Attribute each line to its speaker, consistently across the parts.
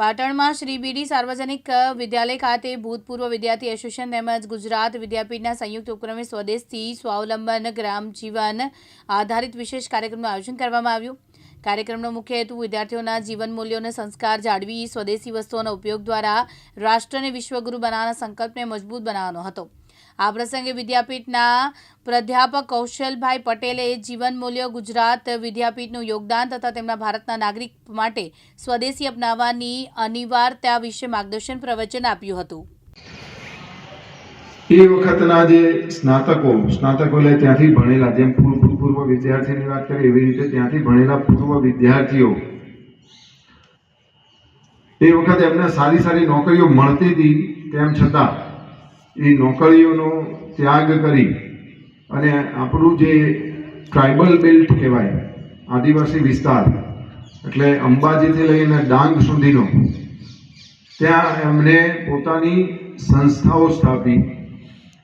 Speaker 1: પાટણમાં શ્રી બીડી સાર્વજનિક વિદ્યાલય ખાતે ભૂતપૂર્વ વિદ્યાર્થી એસોસિએશન તેમજ ગુજરાત વિદ્યાપીઠના સંયુક્ત ઉપક્રમે સ્વદેશથી સ્વાવલંબન, ગ્રામ જીવન આધારિત વિશેષ કાર્યક્રમનું આયોજન કરવામાં આવ્યું. કાર્યક્રમનો મુખ્ય હેતુ વિદ્યાર્થીઓના જીવન મૂલ્યોને સંસ્કાર જાળવી સ્વદેશી વસ્તુઓના ઉપયોગ દ્વારા રાષ્ટ્રને વિશ્વગુરુ બનાવવાના સંકલ્પને મજબૂત બનાવવાનો હતો. આ પ્રસંગે વિદ્યાપીઠના પ્રાધ્યાપક કૌશલભાઈ પટેલે જીવન મૂલ્યો ગુજરાત વિદ્યાપીઠનું યોગદાન તથા તેમના ભારતના નાગરિક માટે સ્વદેશી અપનાવવાની અનિવાર્યતા વિશે માર્ગદર્શન પ્રવચન આપ્યું હતું.
Speaker 2: એ વખતના જે સ્નાતકો સ્નાતકો લે ત્યાંથી ભણેલા, જેમ પૂર્વ પૂર્વ વિદ્યાર્થીની વાત કરીએ, એવી રીતે ત્યાંથી ભણેલા પૂર્વ વિદ્યાર્થીઓ, એ વખતે એમને સારી સારી નોકરીઓ મળતી હતી, તેમ છતાં એ નોકરીઓનો ત્યાગ કરી અને આપણું જે ટ્રાઇબલ બેલ્ટ કહેવાય, આદિવાસી વિસ્તાર, એટલે અંબાજીથી લઈને ડાંગ સુધીનો, ત્યાં એમણે પોતાની સંસ્થાઓ સ્થાપી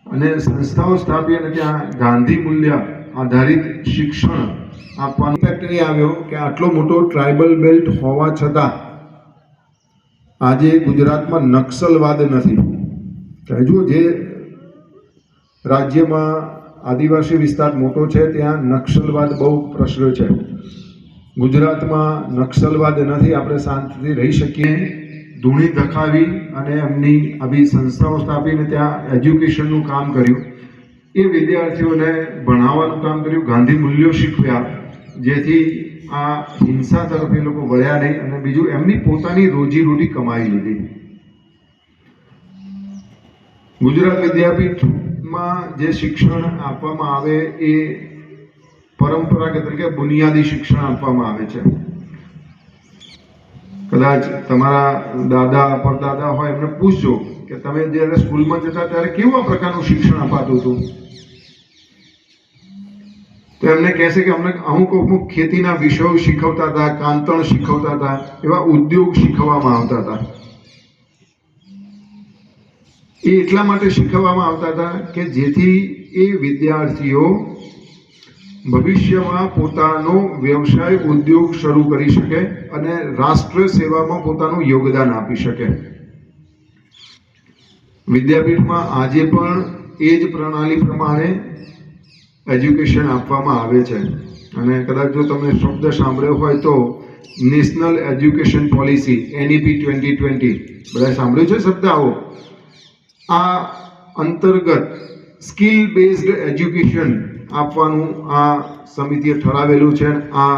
Speaker 2: અને સંસ્થાઓ સ્થાપી અને ત્યાં ગાંધી મૂલ્ય આધારિત શિક્ષણ આપવાનું ફેક્ટરી આવ્યો કે આટલો મોટો ટ્રાઇબલ બેલ્ટ હોવા છતાં આજે ગુજરાતમાં નક્સલવાદ નથી. હજુ જે રાજ્યમાં આદિવાસી વિસ્તાર મોટો છે, ત્યાં નક્સલવાદ બહુ પ્રસર્યો છે. ગુજરાતમાં નક્સલવાદ નથી આપણે શાંતિથી રહી શકીએ. ધૂણી ધખાવી અને એમની આવી સંસ્થાઓ સ્થાપીને ત્યાં એજ્યુકેશનનું કામ કર્યું. એ વિદ્યાર્થીઓને ભણાવવાનું કામ કર્યું. ગાંધી મૂલ્યો શીખવ્યા, જેથી આ હિંસા તરફ એ લોકો વળ્યા નહીં અને બીજું એમની પોતાની રોજીરોટી કમાઈ લીધી. ગુજરાત વિદ્યાપીઠમાં જે શિક્ષણ આપવામાં આવે એ પરંપરાગત તરીકે બુનિયાદી શિક્ષણ આપવામાં આવે છે. કદાચ તમારા દાદા, પરદાદા હોય એમને પૂછજો કે તમે જ્યારે સ્કૂલમાં જતા ત્યારે કેવા પ્રકારનું શિક્ષણ અપાતું હતું? તો એમને કહેશે કે અમને અમુક અમુક ખેતીના વિષયો શીખવતા હતા, કાંતણ શીખવતા હતા, એવા ઉદ્યોગ શીખવવામાં આવતા હતા. એ એટલા માટે શીખવવામાં આવતા હતા કે જેથી એ વિદ્યાર્થીઓ ભવિષ્યમાં પોતાનો વ્યવસાય, ઉદ્યોગ શરૂ કરી શકે અને રાષ્ટ્ર સેવામાં પોતાનું યોગદાન આપી શકે. વિદ્યાપીઠમાં આજે પણ એ જ પ્રણાલી પ્રમાણે એજ્યુકેશન આપવામાં આવે છે. અને કદાચ જો તમે શબ્દ સાંભળ્યો હોય તો national education policy NEP twenty twenty બધા સાંભળ્યું છે શબ્દ આવો? આ અંતર્ગત સ્કિલ બેઝડ એજ્યુકેશન આપવાનું આ સમિતિએ ઠરાવેલું છે આ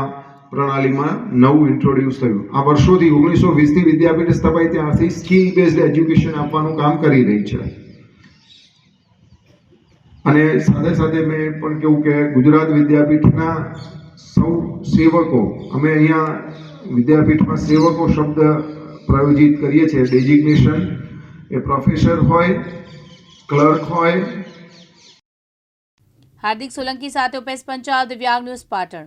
Speaker 2: પ્રણાલીમાં નવું ઇન્ટ્રોડ્યુસ થયું. આ વર્ષોથી ઓગણીસો વીસથી વિદ્યાપીઠ સ્થપાઈ ત્યારથી સ્કિલ બેઝડ એજ્યુકેશન આપવાનું કામ કરી રહી છે. અને સાથે સાથે મેં પણ કહ્યું કે ગુજરાત વિદ્યાપીઠના સૌ સેવકો, અમે અહીંયા વિદ્યાપીઠમાં સેવકો શબ્દ પ્રયોજિત કરીએ છીએ ડેઝિગ્નેશન એ પ્રોફેસર હોય ક્લર્ક હોય.
Speaker 1: હાર્દિક સોલંકી સાથે ઉપેશ પંચાલ દિવ્યાંગ ન્યૂઝ પાટણ.